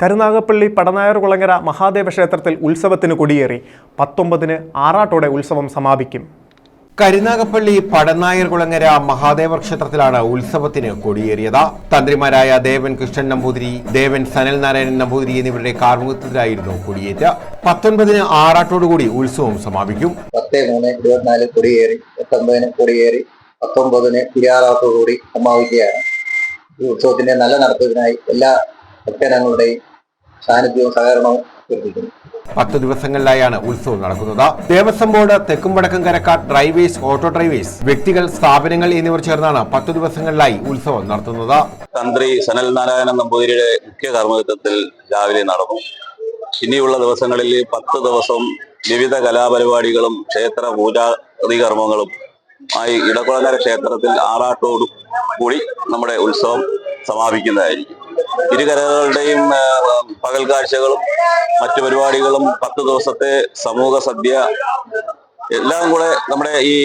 കരുനാഗപ്പള്ളി പടനായർ കുളങ്ങര മഹാദേവ ക്ഷേത്രത്തിൽ ഉത്സവത്തിന് കൊടിയേറി. പത്തൊമ്പതിന് ആറാട്ടോടെ ഉത്സവം സമാപിക്കും. കരുനാഗപ്പള്ളി പടനായർ കുളങ്ങര മഹാദേവ ക്ഷേത്രത്തിലാണ് ഉത്സവത്തിന് കൊടിയേറിയത്. തന്ത്രിമാരായ ദേവൻ കൃഷ്ണൻ നമ്പൂതിരി ദേവൻ സനൽ നാരായണൻ നമ്പൂതിരി എന്നിവരുടെ കാർമുഖത്തിലായിരുന്നു കൊടിയേറ്റ്. പത്തൊൻപതിന് ആറാട്ടോടുകൂടി ഉത്സവം സമാപിക്കും. പത്ത് മൂന്ന് ഇരുപത്തിനാല് കൊടിയേറി പത്തൊമ്പതിന് കൊടിയേറി പത്തൊമ്പതിന് തിരിയാറാട്ടോടുകൂടി സമാപിക്കുകയാണ്. ഈ ഉത്സവത്തിന്റെ നല്ല നടത്തിപ്പിനായി എല്ലാ ഭക്തജനങ്ങളുടെയും സാന്നിധ്യവും സഹകരണവും പത്ത് ദിവസങ്ങളിലായാണ് ഉത്സവം നടക്കുന്നത്. ദേവസ്വം ബോർഡ് തെക്കും വടക്കും കരക്കാർ ഡ്രൈവേഴ്സ് ഓട്ടോ ഡ്രൈവേഴ്സ് വ്യക്തികൾ സ്ഥാപനങ്ങൾ എന്നിവർ ചേർന്നാണ് പത്ത് ദിവസങ്ങളിലായി ഉത്സവം നടത്തുന്നത്. തന്ത്രി സനൽ നാരായണൻ നമ്പൂതിരിയുടെ മുഖ്യ കർമ്മയുദ്ധത്തിൽ രാവിലെ നടന്നു. ഇനിയുള്ള ദിവസങ്ങളിൽ പത്ത് ദിവസം വിവിധ കലാപരിപാടികളും ക്ഷേത്ര പൂജാതി കർമ്മങ്ങളും ആയി ഇടക്കുളങ്ങര ക്ഷേത്രത്തിൽ ആറാട്ടോടു കൂടി നമ്മുടെ ഉത്സവം സമാപിക്കുന്നതായിരിക്കും. ഇരു കരകളുടെയും പകൽ കാഴ്ചകളും മറ്റു പരിപാടികളും പത്ത് ദിവസത്തെ സമൂഹ സദ്യ എല്ലാം കൂടെ നമ്മുടെ ഈ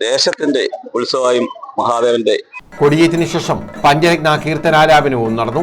ദേശത്തിന്റെ ഉത്സവമായും മഹാദേവന്റെ കൊടിയേറ്റിന് ശേഷം പഞ്ചരത്ന കീർത്തനാലാപനവും നടന്നു.